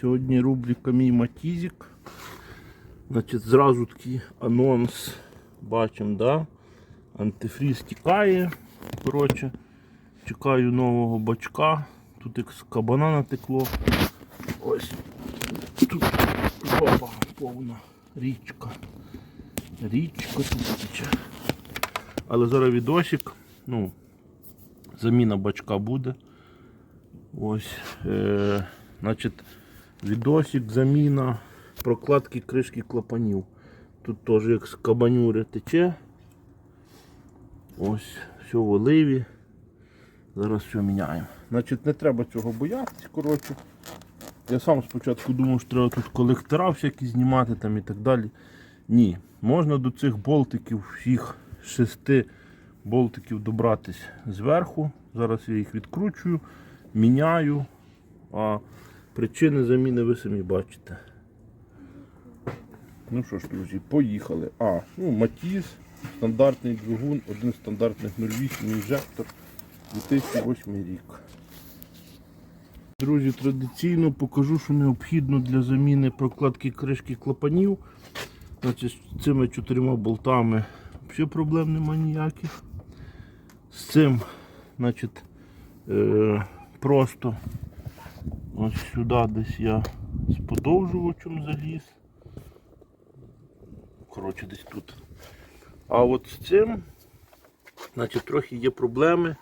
Сьогодні рубрика мій матізик. Значить, зразу такий анонс бачимо, да? антифріз тікає. Коротше, чекаю нового бачка. Тут як з кабана натекло. Ось тут жопа повна річка. Річка тут тече. Але зараз відосик, ну, заміна бачка буде. Ось, е, значить, відосик, заміна прокладки кришки клапанів. Тут теж як з кабанюри тече. Ось, все в оливі. Зараз все міняємо. Значить, не треба цього боятися, коротше. Я сам спочатку думав, що треба тут колектора всякі знімати там і так далі. Ні, можна до цих болтиків, всіх шести болтиків добратись зверху. Зараз я їх відкручую, міняю. А причини заміни ви самі бачите. Ну що ж, друзі, поїхали. А, ну, Матіз, стандартний двигун, один стандартний 08 інжектор, 2008 рік. Друзі, традиційно покажу, що необхідно для заміни прокладки кришки клапанів. Значить, з цими чотирма болтами взагалі проблем немає ніяких. З цим значить, е, просто ось сюди десь я з подовжувачем заліз. Коротше, десь тут. А от з цим значить, трохи є проблеми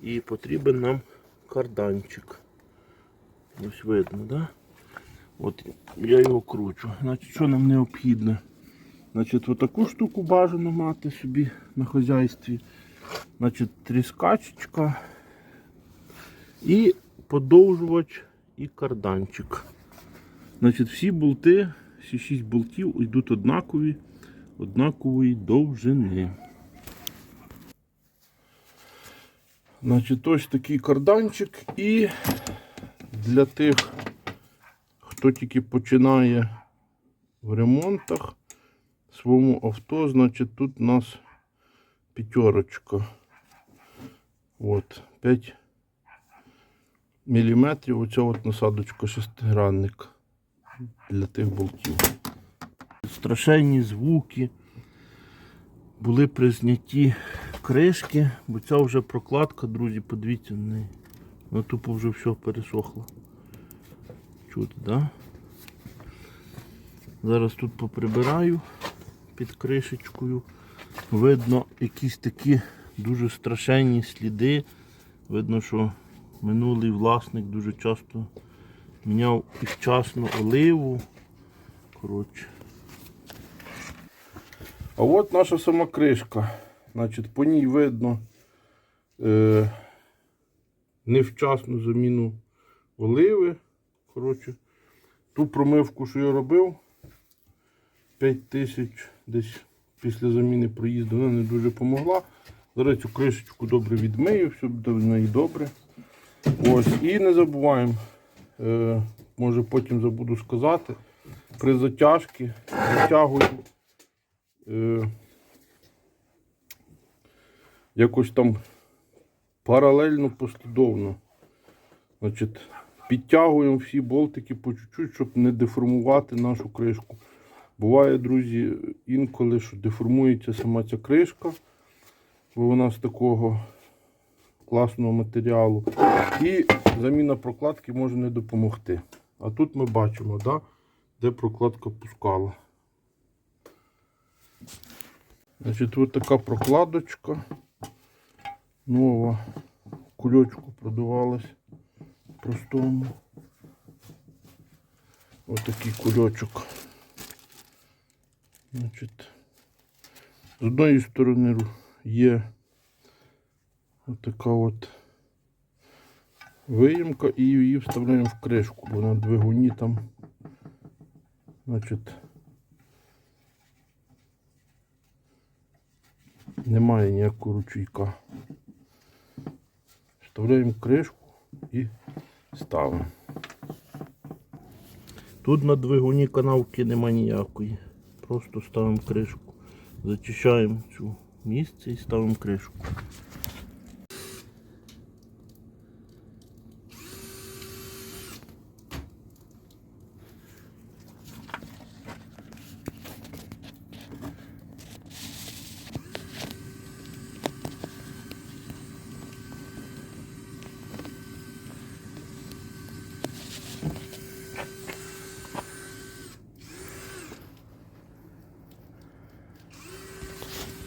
і потрібен нам карданчик. Ось видно, да? От я його кручу. Значить, що нам необхідно? Значить, отаку штуку бажано мати собі на хазяйстві. Значить, тріскачечка і подовжувач і карданчик. Значить, всі болти, всі 6 болтів йдуть однакові, однакової довжини. Значить, ось такий карданчик і для тих, хто тільки починає в ремонтах своєму авто, значить тут у нас п'ятерочка. От, 5 міліметрів. Оця от насадочка шестигранник для тих болтів. Страшенні звуки були при знятті кришки, бо ця вже прокладка, друзі, подивіться на неї. Вона тупо вже все пересохло. Чути, да? Зараз тут поприбираю під кришечкою. Видно якісь такі дуже страшенні сліди. Видно, що минулий власник дуже часто міняв вчасно оливу. Коротше. А от наша сама кришка. Значить, по ній видно е, невчасну заміну оливи. Коротше, ту промивку, що я робив, 5 тисяч десь після заміни проїзду, вона не дуже допомогла. Зараз цю кришечку добре відмию, все буде в неї добре. Ось, і не забуваємо, е, може потім забуду сказати, при затяжці затягую е, якось там паралельно послідовно. Значить, підтягуємо всі болтики по чуть-чуть, щоб не деформувати нашу кришку. Буває, друзі, інколи, що деформується сама ця кришка, бо вона з такого класного матеріалу. І заміна прокладки може не допомогти. А тут ми бачимо, да, де прокладка пускала. Значить, ось така прокладочка нова. Кульочку продавалась простому. Ось такий кульочок. Значить, з одної сторони є така от виїмка і її вставляємо в кришку, бо на двигуні там, значить, немає ніякого ручейка. Вставляємо кришку і ставимо. Тут на двигуні канавки нема ніякої. Просто ставимо кришку. Зачищаємо цю місце і ставимо кришку.